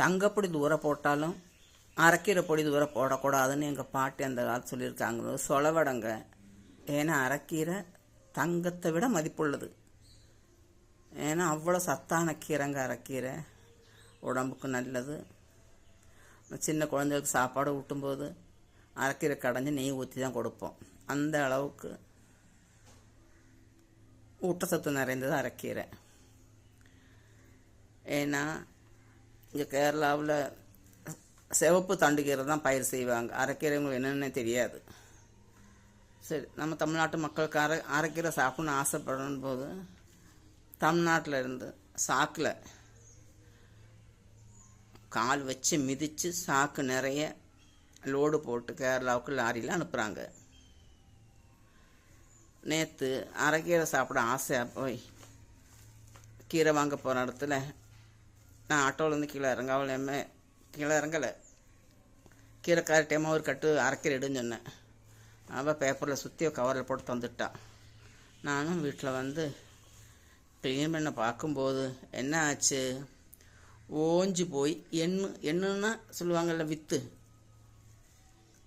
தங்கப்பொடி தூரம் போட்டாலும் அரைக்கீரை பொடி தூரம் போடக்கூடாதுன்னு எங்கள் பாட்டி அந்த காலத்து சொல்லியிருக்காங்க. சொலவடங்க. ஏன்னா அரைக்கீரை தங்கத்தை விட மதிப்புள்ளது. ஏன்னா அவ்வளோ சத்தான கீரைங்க அரைக்கீரை. உடம்புக்கு நல்லது. சின்ன குழந்தைகளுக்கு சாப்பாடு ஊட்டும்போது அரைக்கீரை கடைஞ்சி நெய் ஊற்றி தான் கொடுப்போம். அந்த அளவுக்கு ஊட்டச்சத்து நிறைந்தது அரைக்கீரை. ஏன்னா இங்கே கேரளாவில் சிவப்பு தண்டுக்கீரை தான் பயிர் செய்வாங்க. அரைக்கீரைங்களுக்கு என்னென்ன தெரியாது. சரி நம்ம தமிழ்நாட்டு மக்களுக்கு அரை அரைக்கீரை சாப்பிடணும்னு ஆசைப்படணும் போது தமிழ்நாட்டில் இருந்து சாக்கில் கால் வச்சு மிதித்து சாக்கு நிறைய லோடு போட்டு கேரளாவுக்கு லாரியில் அனுப்புகிறாங்க நேற்று அரைக்கீரை சாப்பிட ஆசையாக போய் கீரை வாங்க போகிற இடத்துல நான் ஆட்டோவிலேருந்து கீழே இறங்காமலேயுமே கீழே இறங்கலை. கீழே கரெக்டாக ஒரு கட்டு அரைக்கிறேடுன்னு சொன்னேன். அவள் பேப்பரில் சுற்றி கவரில் போட்டு தந்துட்டா. நானும் வீட்டில் வந்து க்ளீன் பண்ண பார்க்கும்போது என்ன ஆச்சு? ஓஞ்சி போய் எண்ணு எண்ணுன்னா சொல்லுவாங்கள்ல வித்து.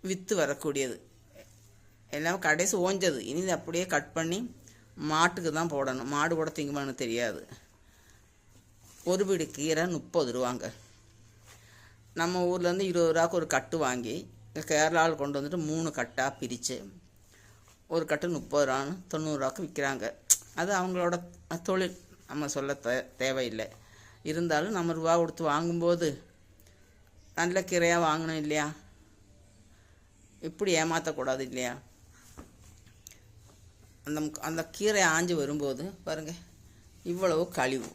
வித்து வரக்கூடியது. எல்லாம் கடைசி ஓஞ்சது. இனி அப்படியே கட் பண்ணி மாட்டுக்கு தான் போடணும். மாடு கூட திங்குமான்னு தெரியாது. ஒரு வீடு கீரை முப்பது ரூபாங்க. நம்ம ஊர்லேருந்து இருபது ரூபாய்க்கு ஒரு கட்டு வாங்கி கேரளாவில் கொண்டு வந்துட்டு மூணு கட்டாக பிரித்து ஒரு கட்டு முப்பது ரூபான்னு தொண்ணூறுரூவாக்கு விற்கிறாங்க அது அவங்களோட தொழில். நம்ம சொல்ல தே தேவையில்லை. இருந்தாலும் நம்ம ரூபா கொடுத்து வாங்கும்போது நல்ல கீரையாக வாங்கணும் இல்லையா? இப்படி ஏமாற்றக்கூடாது இல்லையா? அந்த அந்த கீரை ஆஞ்சு வரும்போது பாருங்கள் இவ்வளவு கழிவு.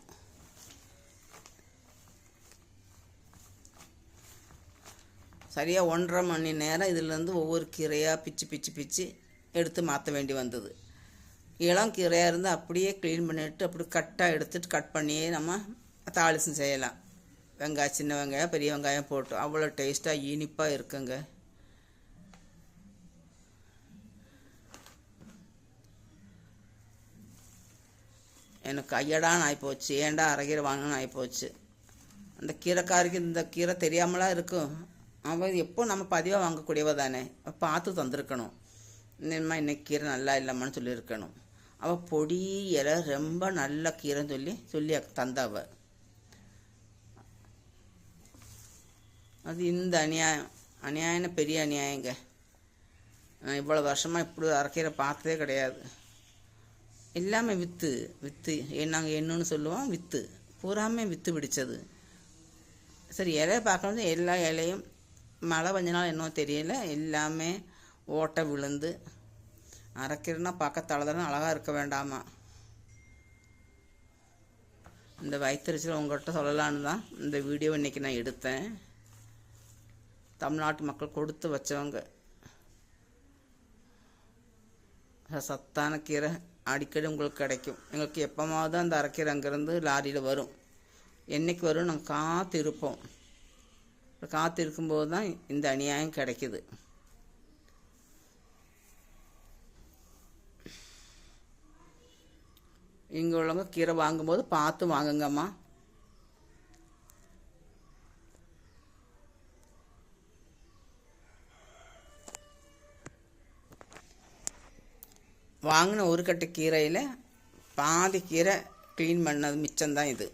சரியாக ஒன்றரை மணி நேரம் இதிலேருந்து ஒவ்வொரு கீரையாக பிச்சு பிச்சு பிச்சு எடுத்து மாற்ற வேண்டி வந்தது. இளம் கீரையாக இருந்து அப்படியே க்ளீன் பண்ணிவிட்டு அப்படி கட்டாக எடுத்துட்டு கட் பண்ணியே நம்ம தாளிசம் செய்யலாம். வெங்காயம் சின்ன வெங்காயம் பெரிய வெங்காயம் போட்டு. அவ்வளோ டேஸ்ட்டாக இனிப்பாக இருக்குங்க. எனக்கு ஐயடான்னு ஆகிப்போச்சு ஏன்டா அரைக்கீரை வாங்கணும்னு ஆகிப்போச்சு அந்த கீரைக்காரிக்கு இந்த கீரை தெரியாமலாம் இருக்கும். அவன் எப்போ நம்ம பதிவாக வாங்கக்கூடியவ தானே? பார்த்து தந்திருக்கணும். இனிமே இன்னைக்கு கீரை நல்லா இல்லைம்மான்னு சொல்லியிருக்கணும். அவள் பொடி இலை ரொம்ப நல்ல கீரைன்னு சொல்லி சொல்லி தந்தவ அது இந்த அநியாயம். அநியாயம்னு பெரிய அநியாயங்க. நான் இவ்வளோ வருஷமாக இப்படி அரைக்கீரை பார்த்ததே கிடையாது. எல்லாமே விற்று விற்று நாங்கள் என்னன்னு சொல்லுவோம் விற்று பூராமே விற்று பிடிச்சது. சரி இலையை பார்க்கணும் எல்லா இலையும் மழை கொஞ்ச நாள் என்னவோ தெரியல. எல்லாமே ஓட்டை விழுந்து அரைக்கிறதுனா பார்க்க தளதளன்னு அழகாக இருக்க வேண்டாமா? இந்த வயிற்றுச்சல் உங்கள்கிட்ட சொல்லலான்னு தான் இந்த வீடியோ இன்றைக்கி நான் எடுத்தேன். தமிழ்நாட்டு மக்கள் கொடுத்து வச்சவங்க. சத்தான கீரை அடிக்கடி உங்களுக்கு கிடைக்கும். எங்களுக்கு எப்போமாவது அந்த அரைக்கீரை அங்கேருந்து லாரியில் வரும். என்றைக்கு வரும் நாங்கள் காத்து இருப்போம் காற்று இருக்கும்போது தான் இந்த அநியாயம் கிடைக்குது. இங்கே உள்ளவங்க கீரை வாங்கும்போது பார்த்து வாங்குங்கம்மா. வாங்கின ஒரு கட்டு கீரையில் பாதி கீரை க்ளீன் பண்ணது மிச்சம்தான் இது.